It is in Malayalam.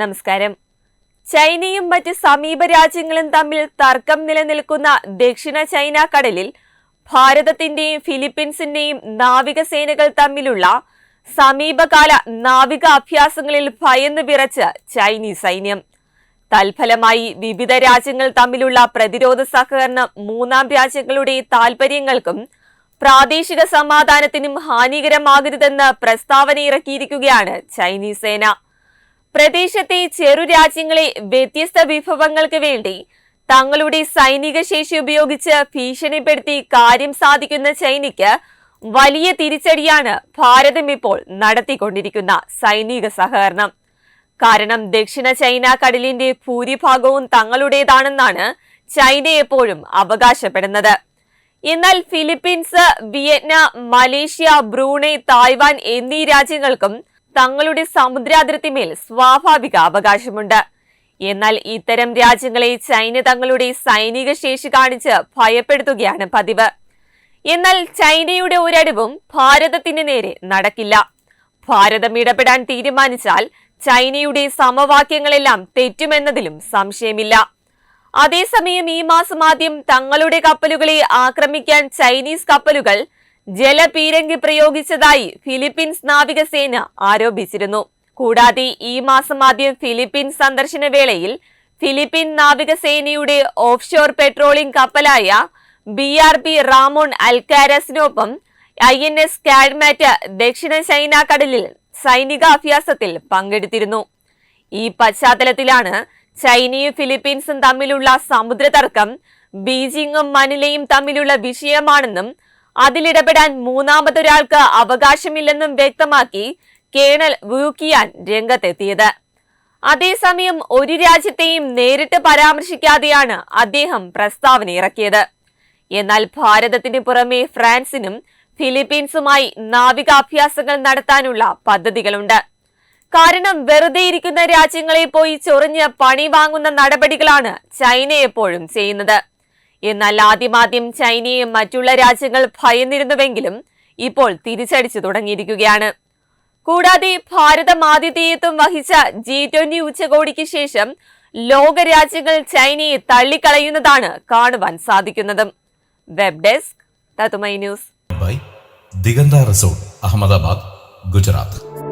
നമസ്കാരം. ചൈനയും മറ്റ് സമീപ രാജ്യങ്ങളും തമ്മിൽ തർക്കം നിലനിൽക്കുന്ന ദക്ഷിണ ചൈന കടലിൽ ഭാരതത്തിന്റെയും ഫിലിപ്പീൻസിന്റെയും നാവികസേനകൾ തമ്മിലുള്ള സമീപകാല നാവിക അഭ്യാസങ്ങളിൽ ഭയന്ന് വിറച്ച് ചൈനീസ് സൈന്യം. തൽഫലമായി വിവിധ രാജ്യങ്ങൾ തമ്മിലുള്ള പ്രതിരോധ സഹകരണം മൂന്നാം രാജ്യങ്ങളുടെ താൽപര്യങ്ങൾക്കും പ്രാദേശിക സമാധാനത്തിനും ഹാനികരമാകരുതെന്ന് പ്രസ്താവന ഇറക്കിയിരിക്കുകയാണ് ചൈനീസ് സേന. പ്രദേശത്തെ ചെറു രാജ്യങ്ങളെ വ്യത്യസ്ത വിഭവങ്ങൾക്ക് വേണ്ടി തങ്ങളുടെ സൈനിക ശേഷി ഉപയോഗിച്ച് ഭീഷണിപ്പെടുത്തി കാര്യം സാധിക്കുന്ന ചൈനയ്ക്ക് വലിയ തിരിച്ചടിയാണ് ഭാരതം ഇപ്പോൾ നടത്തിക്കൊണ്ടിരിക്കുന്ന സൈനിക സഹകരണം. കാരണം ദക്ഷിണ ചൈന കടലിന്റെ ഭൂരിഭാഗവും തങ്ങളുടേതാണെന്നാണ് ചൈന എപ്പോഴും അവകാശപ്പെടുന്നത്. എന്നാൽ Philippines Vietnam Malaysia Brunei Taiwan എന്നീ രാജ്യങ്ങൾക്കും തങ്ങളുടെ സമുദ്രാതിർത്തി മേൽ സ്വാഭാവിക അവകാശമുണ്ട്. എന്നാൽ ഇത്തരം രാജ്യങ്ങളെ ചൈന തങ്ങളുടെ സൈനിക ശേഷി കാണിച്ച് ഭയപ്പെടുത്തുകയാണ് പതിവ്. എന്നാൽ ചൈനയുടെ ഒരടിവും ഭാരതത്തിന് നേരെ നടക്കില്ല. ഭാരതം ഇടപെടാൻ തീരുമാനിച്ചാൽ ചൈനയുടെ സമവാക്യങ്ങളെല്ലാം തെറ്റുമെന്നതിലും സംശയമില്ല. അതേസമയം ഈ മാസം ആദ്യം തങ്ങളുടെ കപ്പലുകളെ ആക്രമിക്കാൻ ചൈനീസ് കപ്പലുകൾ ജലപീരങ്കി പ്രയോഗിച്ചതായി ഫിലിപ്പീൻസ് നാവികസേന ആരോപിച്ചിരുന്നു. കൂടാതെ ഈ മാസം ആദ്യം ഫിലിപ്പീൻസ് സന്ദർശന വേളയിൽ ഫിലിപ്പീൻ നാവികസേനയുടെ ഓഫ്ഷോർ പെട്രോളിംഗ് കപ്പലായ ബി ആർ പി റാമോൺ അൽക്കാരസിനൊപ്പം ഐ എൻ എസ് കാഡ്മാറ്റ് ദക്ഷിണ ചൈന കടലിൽ സൈനിക അഭ്യാസത്തിൽ പങ്കെടുത്തിരുന്നു. ഈ പശ്ചാത്തലത്തിലാണ് ചൈനയും ഫിലിപ്പീൻസും തമ്മിലുള്ള സമുദ്ര തർക്കം ബീജിംഗും മനിലയും തമ്മിലുള്ള വിഷയമാണെന്നും അതിലിടപെടാൻ മൂന്നാമതൊരാൾക്ക് അവകാശമില്ലെന്നും വ്യക്തമാക്കി കേണൽ വ്യൂക്കിയാൻ രംഗത്തെത്തിയത്. അതേസമയം ഒരു രാജ്യത്തെയും നേരിട്ട് പരാമർശിക്കാതെയാണ് അദ്ദേഹം പ്രസ്താവന ഇറക്കിയത് എന്നാൽ ഭാരതത്തിന് പുറമെ ഫ്രാൻസിനും ഫിലിപ്പീൻസുമായി നാവികാഭ്യാസങ്ങൾ നടത്താനുള്ള പദ്ധതികളുണ്ട്. കാരണം വെറുതെ ഇരിക്കുന്ന രാജ്യങ്ങളെ പോയി ചൊറിഞ്ഞ് പണി വാങ്ങുന്ന നടപടികളാണ് ചൈന എപ്പോഴും ചെയ്യുന്നത്. എന്നാൽ ആദ്യമാദ്യം ചൈനയെ മറ്റുള്ള രാജ്യങ്ങൾ ഭയന്നിരുന്നുവെങ്കിലും ഇപ്പോൾ തിരിച്ചടിച്ചു തുടങ്ങിയിരിക്കുകയാണ്. കൂടാതെ ഭാരതം ആതിഥേയത്വം വഹിച്ച ജി ട്വന്റി ഉച്ചകോടിക്ക് ശേഷം ലോക രാജ്യങ്ങൾ ചൈനയെ തള്ളിക്കളയുന്നതാണ് കാണുവാൻ സാധിക്കുന്നതും. Web desk news. Diganta resort Ahmedabad Gujarat.